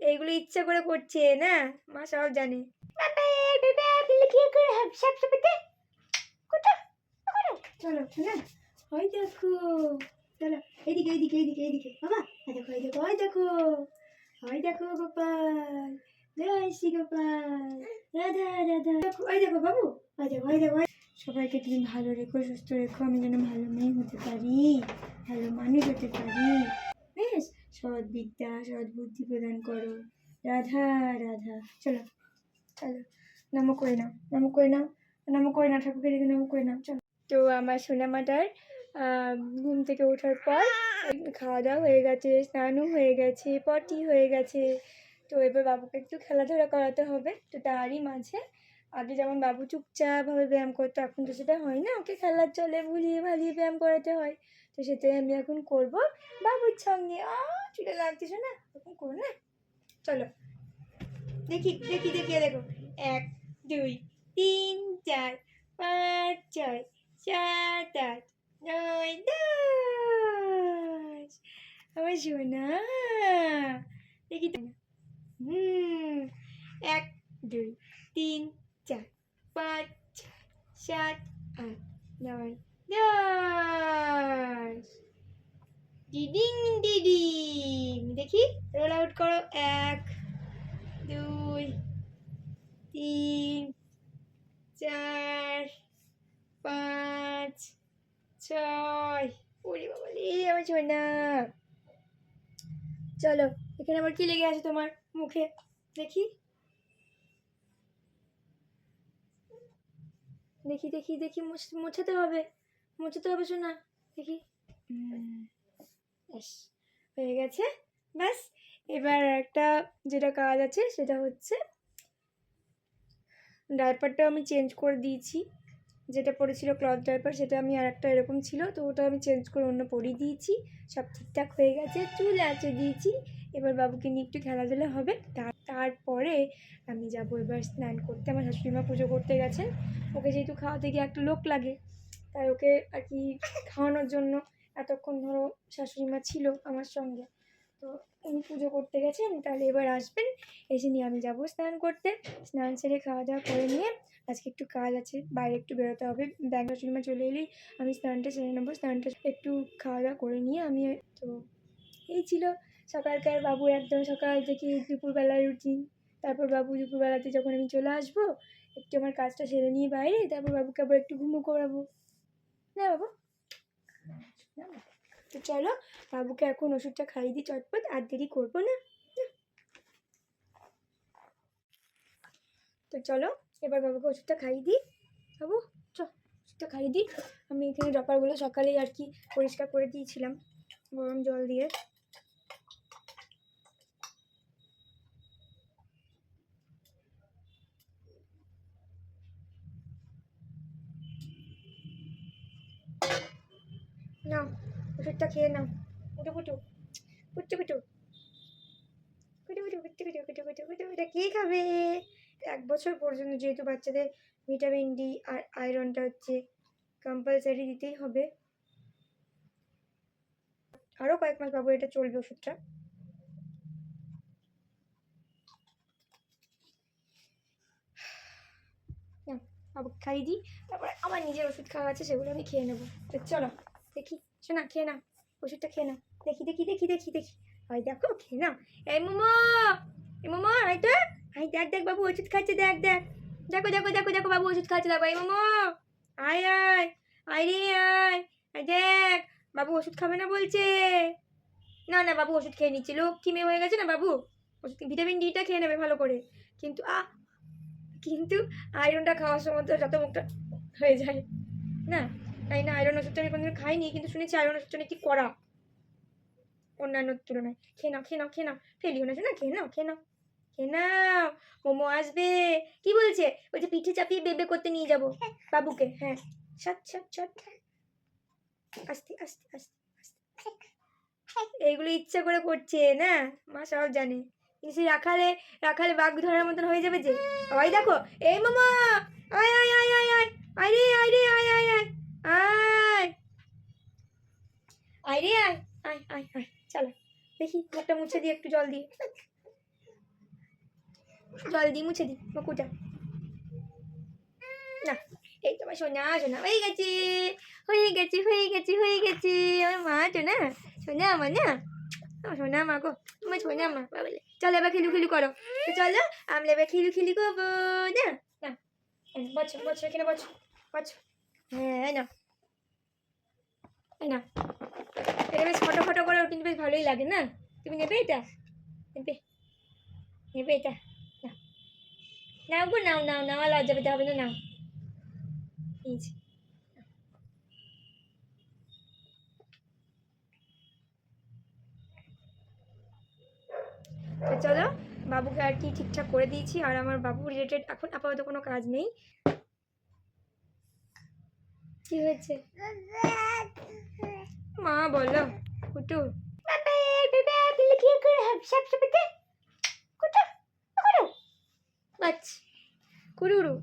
এইগুলো ইচ্ছা করে করছে, না? মা সব জানে। চলো দেখো, চলো। বাবা দেখো দেখো দেখো। গোপাল। গোপাল। রাধা রাধা। দেখো বাবু। দেখো সবাইকে তুমি ভালো রেখো, সুস্থ রেখো, আমি যেন ভালো মেয়ে হতে পারি, ভালো মানুষ হতে পারি। বেশ সৎ বিদ্যা সৎ বুদ্ধি প্রদান করো। রাধা রাধা। চলো চলো। নামো করে নাও নামো করে নাও নামো করে নাও, ঠাকুরকে দেখে নামো করে নাও, চলো। তো আমার সোনামাটার ঘুম থেকে ওঠার পর খাওয়া দাওয়া হয়ে গেছে, স্নানও হয়ে গেছে, পটি হয়ে গেছে। তো এবার বাবুকে একটু খেলাধুলা করাতে হবে। তো তারই মাঝে আগে যেমন বাবু চুপচাপভাবে ব্যায়াম করতো, এখন তো সেটা হয় না। ওকে খেলার চলে ভুলিয়ে ভালিয়ে ব্যায়াম করাতে হয়। তো সেটাই আমি এখন করব। বাবুর চুলে লাগতেছে না এখন করো না। চলো। দেখি দেখি দেখি দেখো। এক, দুই, তিন, চার, পাঁচ, ছয়, সাত, আট, নয়, দশ। আমার সোনা। দেখি হুম। এক, দুই, তিন, চার, পাঁচ সাত, আট, নয়, দশ। ডিডিং ডিডিং দেখি রোল আউট করো, এক, দুই, তিন, চার, পাঁচ, ছয়। আমার না। চলো, এখানে আবার কি লেগে আছে তোমার মুখে? দেখি। দেখি দেখি দেখি, মুছ- মোছাতে হবে। মুছাতে হবে শোনা, দেখি। ব্যাস হয়ে গেছে। ব্যাস, এবার একটা যেটা কাজ আছে সেটা হচ্ছে ডাইপারটা আমি চেঞ্জ করে দিয়েছি। যেটা পরেছিল ক্লথ ডাইপার, সেটা আমি আর একটা এরকম ছিল, তো ওটা আমি চেঞ্জ করে অন্য পরিয়ে দিয়েছি। সব ঠিকঠাক হয়ে গেছে, চুল আছে দিয়েছি। এবার বাবুকে নিয়ে একটু খেলাধুলা হবে। তার, তারপরে আমি যাব এবার স্নান করতে। আমার শাশুড়িমা পুজো করতে গেছেন। ওকে যেহেতু খাওয়াতে গিয়ে একটা লোক লাগে, তাই ওকে আর কি খাওয়ানোর জন্য এতক্ষণ ধরো শাশুড়িমা ছিল আমার সঙ্গে। তো উনি পুজো করতে গেছেন, তাহলে এবার আসবেন। এসে নিয়ে আমি যাব স্নান করতে। স্নান সেরে খাওয়া দাওয়া করে নিয়ে আজকে একটু কাজ আছে, বাইরে একটু বেরোতে হবে। ব্যাংক শাশুড়িমা চলে এলেই আমি স্নানটা সেরে নেব। স্নানটা একটু খাওয়া দাওয়া করে নিয়ে আমি তো এই ছিল। সকালকার বাবু একদম সকাল থেকে দুপুরবেলার রুটিন তারপর বাবু দুপুরবেলাতে যখন আমি চলে আসব, একটু আমার কাজটা সেরে নিয়ে বাইরে, তারপর বাবুকে আবার একটু ঘুমো করাবো। না বাবা। তো চলো, বাবুকে এখন ওষুধটা খাইয়ে দিই চটপট, আর দেরি করব না। তো চলো, এবার বাবুকে ওষুধটা খাইয়ে দিই। বাবু, চ, ওষুধটা খাইয়ে দিই। আমি এখানে ডপারগুলো সকালেই আর কি পরিষ্কার করে দিয়েছিলাম, গরম জল দিয়ে নাও ওষুধটা খেয়ে নাও কুটু কুটু কুটু কুটু কুটু কুটু কুটু কুটু কুটু কুটু কুটু এটা কে খাবে? এক বছর পর্যন্ত যেহেতু বাচ্চাদের ভিটামিন ডি আর আয়রনটা হচ্ছে কম্পালসারি দিতেই হবে। আরও কয়েক মাস বাবু, এটা চলবে ওষুধটা। বাবুকে খাইয়ে দিই। তারপরে আমার নিজের ওষুধ খাওয়া আছে, সেগুলো আমি খেয়ে নেব। চলো, দেখি। শোনা, খেয়ে নাও। ওষুধটা খেয়ে নাও। দেখি দেখি দেখি দেখি দেখি। হয় দেখো, খেয়ে নাও। এই মোমো! এই মোমো তো। আই দেখ দেখ বাবু, ওষুধ খাচ্ছে, দেখ দেখ। দেখো দেখো দেখো দেখো বাবু, ওষুধ খাচ্ছে, দেখো, এই মোমো। আয় আয় আয় রে, আয়। দেখ, বাবু ওষুধ খাবে না বলছে। না না, বাবু ওষুধ খেয়ে নিচ্ছে। লক্ষ্মী মেয়ে হয়ে গেছে না বাবু? ওষুধ, ভিটামিন ডিটা খেয়ে নেবে ভালো করে। কিন্তু আ কিন্তু আয়রনটা খাওয়ার সময় তো যত মুখটা হয়ে যায়। না? তাই না? আয়রন ওষুধটা আমি কোনোদিন খাইনি, কিন্তু শুনেছি আয়রন ওষুধটা নাকি করা অন্যান্য তুলনায়। খেয়ে নাও খেয়ে নাও খেয়ে নাও। ফেলিও না, শোনা? খেয়ে নাও খেয়ে নাও খেয়ে নাও। মোমো আসবে। কি বলছে? বলছে পিঠে চাপিয়ে বেবে করতে নিয়ে যাব। বাবুকে হ্যাঁ। সট সট সট আস্তে আস্তে আস্তে। এইগুলো ইচ্ছা করে করছে, না? মা সব জানে। কিন্তু সেই রাখালে রাখালে বাঘ ধরার মতন হয়ে যাবে যে। ওই দেখো, এই মামা! আয় আয় আয় আয় আয়। আয় রে আয় রে, আয় আয় আয়। আয়। আয় রে, আয় আয় আয় আয়। চলো, দেখি, মুখটা মুছে দিয়ে একটু জল দিয়ে। জল দিয়ে মুছে দিই মুকুটা না, এই তোমার সোনা সোনা, হয়ে গেছে। হয়ে গেছে হয়ে গেছে হয়ে গেছে। আমার মা তো না, সোনা আমার না। আমার সোনা মা গো তোমার সোনা মা বাবলে চলো এবার খিলু খিলু করো। তো চলো, আমরা এবার খিলু খিলু করব, না? না বছর বছর এখানে বছর বছর হ্যাঁ না। না। এটা বেশ ফটো ফটো করে কিন্তু বেশ ভালোই লাগে, না? তুমি নেবে এটা? নেবে। নেবে এটা? না। নাও গো, নাও নাও নাও, আর লজ্জা পেতে হবে না, নাও। তো চলো, বাবুকে আর কি ঠিকঠাক করে দিয়েছি, আর আমার বাবু রিলেটেড এখন আপাতত কোনো কাজ নেই। কি হয়েছে? মা বলো কুটু। কুটু কুটু। কুরুরু।